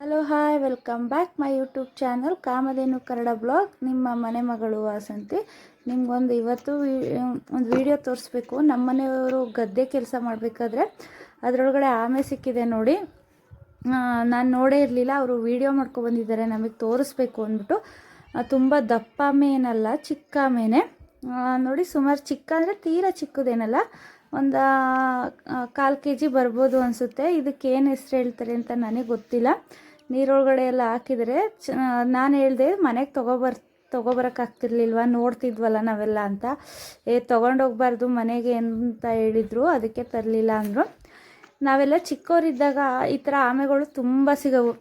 Hello, hi, welcome back my YouTube channel Kamadhenu Kannada blog. ನಿಮ್ಮ ಮನೆ ಮಗಳು ವಾಸಂತಿ. ನಿಮ್ಗೊಂದು ಇವತ್ತು ಒಂದು ವಿಡಿಯೋ ತೋರಿಸ್ಬೇಕು. ನಮ್ಮ ಮನೆಯವರು ಗದ್ದೆ ಕೆಲಸ ಮಾಡಬೇಕಾದ್ರೆ ಅದರೊಳಗಡೆ ಆಮೆ ಸಿಕ್ಕಿದೆ ನೋಡಿ. ನಾನು ನೋಡೇ ಇರಲಿಲ್ಲ, ಅವರು ವಿಡಿಯೋ ಬಂದಿದ್ದಾರೆ, ನಮಗೆ ತೋರಿಸ್ಬೇಕು ಅಂದ್ಬಿಟ್ಟು. ತುಂಬ ದಪ್ಪ ಆಮೆ ಏನಲ್ಲ ಚಿಕ್ಕ ಮೇನೆ ನೋಡಿ, ಸುಮಾರು ಚಿಕ್ಕ ಅಂದರೆ ತೀರಾ ಚಿಕ್ಕದೇನಲ್ಲ. ಒಂದು ಕಾಲು ಕೆ ಜಿ ಬರ್ಬೋದು ಅನಿಸುತ್ತೆ. ಇದಕ್ಕೆ ಏನು ಹೆಸ್ರು ಹೇಳ್ತಾರೆ ಅಂತ ನನಗೆ ಗೊತ್ತಿಲ್ಲ. ನೀರೊಳಗಡೆ ಎಲ್ಲ ಹಾಕಿದರೆ ಚ, ನಾನು ಹೇಳಿದೆ ಮನೆಗೆ ತೊಗೊಬರ್ ತೊಗೊಬರೋಕ್ಕಾಗ್ತಿರ್ಲಿಲ್ವ ನೋಡ್ತಿದ್ವಲ್ಲ ನಾವೆಲ್ಲ ಅಂತ. ಏ, ತೊಗೊಂಡೋಗ್ಬಾರ್ದು ಮನೆಗೆ ಅಂತ ಹೇಳಿದ್ರು, ಅದಕ್ಕೆ ತರಲಿಲ್ಲ ಅಂದರು. ನಾವೆಲ್ಲ ಚಿಕ್ಕವರಿದ್ದಾಗ ಈ ಥರ ಆಮೆಗಳು ತುಂಬ ಸಿಗವು.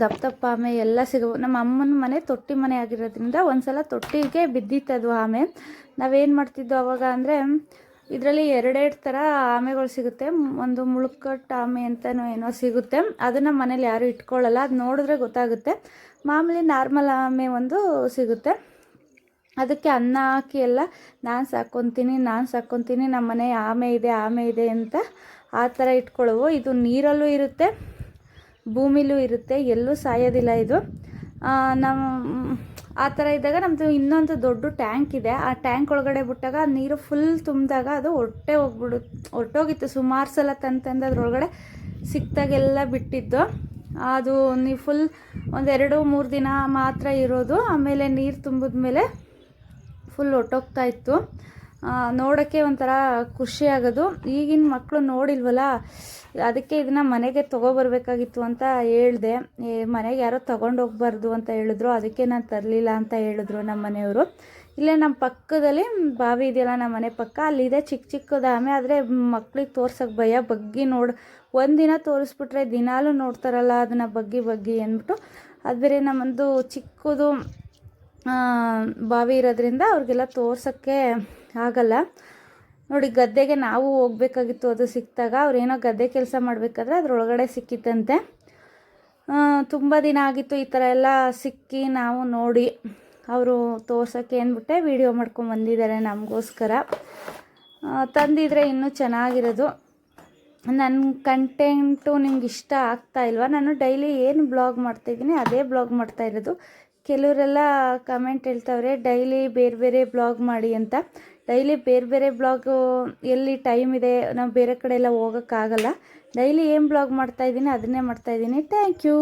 ದಪ್ಪ ದಪ್ಪ ಆಮೆ ಎಲ್ಲ ಸಿಗವು. ನಮ್ಮ ಅಮ್ಮನ ಮನೆ ತೊಟ್ಟಿ ಮನೆ ಆಗಿರೋದ್ರಿಂದ ಒಂದು ಸಲ ತೊಟ್ಟಿಗೆ ಬಿದ್ದಿತ್ತದು ಆಮೆ. ನಾವೇನು ಮಾಡ್ತಿದ್ದೋ ಅವಾಗ ಅಂದರೆ ಇದರಲ್ಲಿ ಎರಡೆರಡು ಥರ ಆಮೆಗಳು ಸಿಗುತ್ತೆ. ಒಂದು ಮುಳುಕಟ್ಟು ಆಮೆ ಅಂತಲೂ ಏನೋ ಸಿಗುತ್ತೆ. ಅದನ್ನು ಮನೇಲಿ ಯಾರೂ ಇಟ್ಕೊಳ್ಳಲ್ಲ ಅದು ನೋಡಿದ್ರೆ ಗೊತ್ತಾಗುತ್ತೆ. ಮಾಮೂಲಿ ನಾರ್ಮಲ್ ಆಮೆ ಒಂದು ಸಿಗುತ್ತೆ. ಅದಕ್ಕೆ ಅನ್ನ ಹಾಕಿ ಎಲ್ಲ, ನಾನು ಸಾಕ್ಕೊತೀನಿ ನಾನು ಸಾಕ್ಕೊತೀನಿ ನಮ್ಮ ಮನೆ ಆಮೆ ಇದೆ ಆಮೆ ಇದೆ ಅಂತ ಆ ಥರ ಇಟ್ಕೊಳ್ಳುವು. ಇದು ನೀರಲ್ಲೂ ಇರುತ್ತೆ, ಭೂಮಿಲೂ ಇರುತ್ತೆ, ಎಲ್ಲೂ ಸಾಯೋದಿಲ್ಲ ಇದು. ನಮ್ಮ ಆ ಥರ ಇದ್ದಾಗ ನಮ್ಮದು ಇನ್ನೊಂದು ದೊಡ್ಡ ಟ್ಯಾಂಕ್ ಇದೆ. ಆ ಟ್ಯಾಂಕ್ ಒಳಗಡೆ ಬಿಟ್ಟಾಗ ನೀರು ಫುಲ್ ತುಂಬಿದಾಗ ಅದು ಹೊಟ್ಟೆ ಹೋಗ್ಬಿಡು, ಹೊರ್ಟೋಗಿತ್ತು. ಸುಮಾರು ಸಲ ತಂದು ತಂದು ಅದ್ರೊಳಗಡೆ ಸಿಕ್ತಾಗೆಲ್ಲ ಬಿಟ್ಟಿದ್ದು. ಅದು ನೀವು ಫುಲ್ ಒಂದೆರಡು ಮೂರು ದಿನ ಮಾತ್ರ ಇರೋದು. ಆಮೇಲೆ ನೀರು ತುಂಬಿದ್ಮೇಲೆ ಫುಲ್ ಹೊಟ್ಟೋಗ್ತಾ ಇತ್ತು. ನೋಡೋಕ್ಕೆ ಒಂಥರ ಖುಷಿ ಆಗೋದು. ಈಗಿನ ಮಕ್ಕಳು ನೋಡಿಲ್ವಲ್ಲ, ಅದಕ್ಕೆ ಇದನ್ನು ಮನೆಗೆ ತೊಗೊಬರ್ಬೇಕಾಗಿತ್ತು ಅಂತ ಹೇಳಿದೆ. ಮನೆಗೆ ಯಾರೋ ತೊಗೊಂಡೋಗ್ಬಾರ್ದು ಅಂತ ಹೇಳಿದ್ರು, ಅದಕ್ಕೆ ನಾನು ತರಲಿಲ್ಲ ಅಂತ ಹೇಳಿದ್ರು ನಮ್ಮ ಮನೆಯವರು. ಇಲ್ಲೇ ನಮ್ಮ ಪಕ್ಕದಲ್ಲಿ, ಬಾವಿ ಇದೆಯಲ್ಲ ನಮ್ಮ ಮನೆ ಪಕ್ಕ, ಅಲ್ಲಿದೆ ಚಿಕ್ಕ ಚಿಕ್ಕದಾಮೆ ಆದರೆ ಮಕ್ಳಿಗೆ ತೋರ್ಸೋಕ್ಕೆ ಭಯ, ಬಗ್ಗಿ ನೋಡಿ, ಒಂದಿನ ತೋರಿಸ್ಬಿಟ್ರೆ ದಿನಾಲೂ ನೋಡ್ತಾರಲ್ಲ, ಅದನ್ನು ಬಗ್ಗಿ ಬಗ್ಗಿ ಅಂದ್ಬಿಟ್ಟು. ಅದು ಬೇರೆ ನಮ್ಮದು ಚಿಕ್ಕದು ಬಾವಿ ಇರೋದ್ರಿಂದ ಅವ್ರಿಗೆಲ್ಲ ತೋರ್ಸೋಕ್ಕೆ ಆಗಲ್ಲ. ನೋಡಿ, ಗದ್ದೆಗೆ ನಾವು ಹೋಗ್ಬೇಕಾಗಿತ್ತು, ಅದು ಸಿಕ್ಕಿದಾಗ. ಅವ್ರೇನೋ ಗದ್ದೆ ಕೆಲಸ ಮಾಡಬೇಕಾದ್ರೆ ಅದರೊಳಗಡೆ ಸಿಕ್ಕಿತ್ತಂತೆ. ತುಂಬ ದಿನ ಆಗಿತ್ತು ಈ ಥರ ಎಲ್ಲ ಸಿಕ್ಕಿ ನಾವು ನೋಡಿ ಅವರು ತೋರ್ಸೋಕ್ಕೆ ಅಂದ್ಬಿಟ್ಟೆ, ವಿಡಿಯೋ ಮಾಡ್ಕೊಂಡು ಬಂದಿದ್ದಾರೆ ನಮಗೋಸ್ಕರ. ತಂದಿದ್ರೆ ಇನ್ನೂ ಚೆನ್ನಾಗಿರೋದು. ನನ್ನ ಕಂಟೆಂಟು ನಿಮ್ಗೆ ಇಷ್ಟ ಆಗ್ತಾ ಇಲ್ವಾ? ನಾನು ಡೈಲಿ ಏನು ಬ್ಲಾಗ್ ಮಾಡ್ತಾಯಿದ್ದೀನಿ ಅದೇ ಬ್ಲಾಗ್ ಮಾಡ್ತಾ ಇರೋದು. ಕೆಲವರೆಲ್ಲ ಕಮೆಂಟ್ ಹೇಳ್ತಾವ್ರೆ ಡೈಲಿ ಬೇರೆ ಬೇರೆ ಬ್ಲಾಗ್ ಮಾಡಿ ಅಂತ. ಡೈಲಿ ಬೇರೆ ಬೇರೆ ಬ್ಲಾಗು ಎಲ್ಲಿ ಟೈಮ್ ಇದೆ, ನಾವು ಬೇರೆ ಕಡೆ ಎಲ್ಲ ಹೋಗೋಕ್ಕಾಗಲ್ಲ. ಡೈಲಿ ಏನು ಬ್ಲಾಗ್ ಮಾಡ್ತಾಯಿದ್ದೀನಿ ಅದನ್ನೇ ಮಾಡ್ತಾಯಿದ್ದೀನಿ ಥ್ಯಾಂಕ್ ಯು